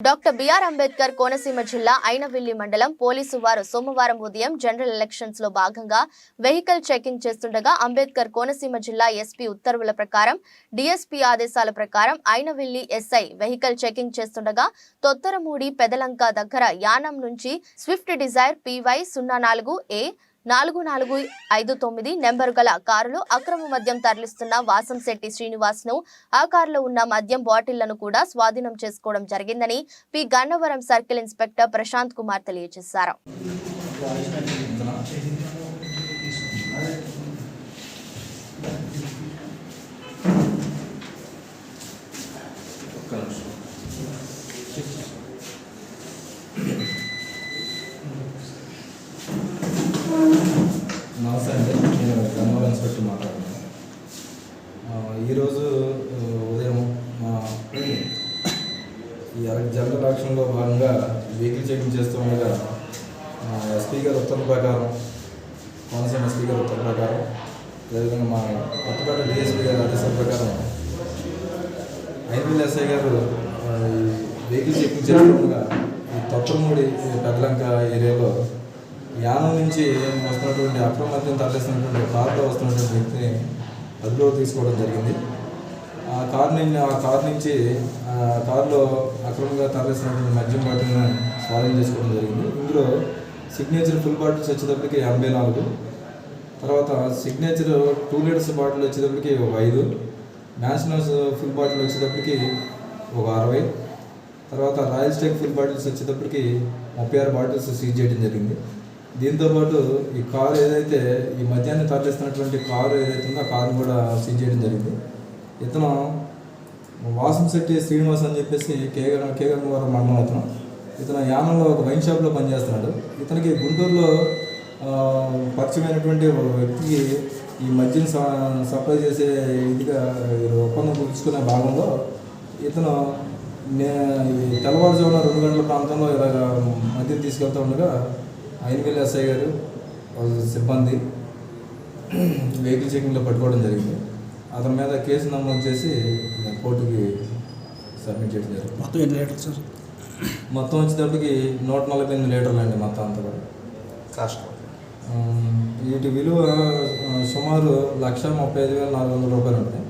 Doctor BR Ambedkar Konaseema జిల్లా ఐనవిల్లి మండలం police వారు సోమవారం ఉదయం జనరల్ ఎలక్షన్స్లో భాగంగా వెహికల్ చెకింగ్ చేస్తుండగా అంబేద్కర్ కోనసీమ జిల్లా ఎస్పీ ఉత్తర్వుల ప్రకారం డిఎస్పీ ఆదేశాల ప్రకారం ఐనవిల్లి ఎస్ఐ వెహికల్ చెకింగ్ చేస్తుండగా తొత్తరమూడి పెదలంక దగ్గర యానం నుంచి స్విఫ్ట్ డిజైర్ పీవై సున్నా నాలుగు ఏ నాలుగు నాలుగు ఐదు తొమ్మిది నెంబరు గల కారులో అక్రమ మద్యం తరలిస్తున్న వాసంశెట్టి శ్రీనివాస్ను ఆ కారులో ఉన్న మద్యం బాటిళ్ళను కూడా స్వాధీనం చేసుకోవడం జరిగిందని P Gannavaram circle inspector Prashant Kumar తెలియజేశారు Thank you నమస్తే అండి నేను గన్నవరం ఇన్స్పెక్టర్ మాట్లాడుతున్నాను. ఈరోజు ఉదయం మా ఈ జనరల్ ఎలక్షన్లో భాగంగా వెహికల్ చెకింగ్ చేస్తూ ఉండగా ఎస్పీ గారి ఉత్తర్వుల ప్రకారం కోనసీమ ఎస్పీ గారి ఉత్తర్వుల ప్రకారం అదేవిధంగా మా కొత్తపేట డిఎస్పీ గారి ఆదేశాల ప్రకారం ఐపీఎల్ ఎస్ఐ గారు వెహికల్ చెకింగ్ చేస్తుండగా ఈ తొట్టమూడి ఈ పెద్దలంక ఏరియాలో నుంచి వస్తున్నటువంటి అక్రమద్యం తరలిస్తున్నటువంటి కారులో వస్తున్నటువంటి వ్యక్తిని అదుపులో తీసుకోవడం జరిగింది. ఆ కారు నుంచి ఆ కారు నుంచి ఆ కారులో అక్రమంగా తరలిస్తున్నటువంటి మద్యం బాటిల్ని స్వాధీనం చేసుకోవడం జరిగింది. ఇందులో సిగ్నేచర్ ఫుల్ బాటిల్స్ వచ్చేటప్పటికి ఎనభై నాలుగు తర్వాత సిగ్నేచర్ టూ లీటర్స్ బాటిల్ వచ్చేటప్పటికి ఒక ఐదు న్యాషనల్స్ ఫుల్ బాటిల్ వచ్చేటప్పటికి ఒక అరవై తర్వాత రాయల్ స్టేక్ ఫుల్ బాటిల్స్ వచ్చేటప్పటికి ముప్పై ఆరు బాటిల్స్ సీజ్ చేయడం జరిగింది. దీంతోపాటు ఈ కారు ఏదైతే ఈ మద్యాన్ని తరలిస్తున్నటువంటి కారు ఏదైతే ఉందో ఆ కారును కూడా సీజ్ చేయడం జరిగింది. ఇతను వాసంశెట్టి శ్రీనివాస్ అని చెప్పేసి కేగ కేగన్నవరం మండలం అతను. ఇతను యానంలో ఒక వైన్ షాప్లో పనిచేస్తున్నాడు. ఇతనికి గుంటూరులో పరిచయమైనటువంటి ఒక వ్యక్తికి ఈ మద్యం స- సప్లై చేసే ఇదిగా ఒప్పందం కుదుర్చుకునే భాగంలో ఇతను నే ఈ తెల్లవారుజామున రెండు గంటల ప్రాంతంలో ఇలాగ మద్యం తీసుకెళ్తూ ఉండగా ఐనవేల్ ఎస్ఐ గారు సిబ్బంది వెహికల్ చెకింగ్లో పట్టుకోవడం జరిగింది. అతని మీద కేసు నమోదు చేసి కోర్టుకి సబ్మిట్ చేయడం జరిగింది. మొత్తం ఎన్ని లీటర్స్ సార్? మొత్తం వచ్చేటప్పటికి నూట నలభై ఎనిమిది లీటర్లు అండి మొత్తం అంతా కూడా. కాస్ట్ వీటి విలువ సుమారు లక్ష ముప్పై ఐదు వేల నాలుగు వందల రూపాయలు ఉంటాయి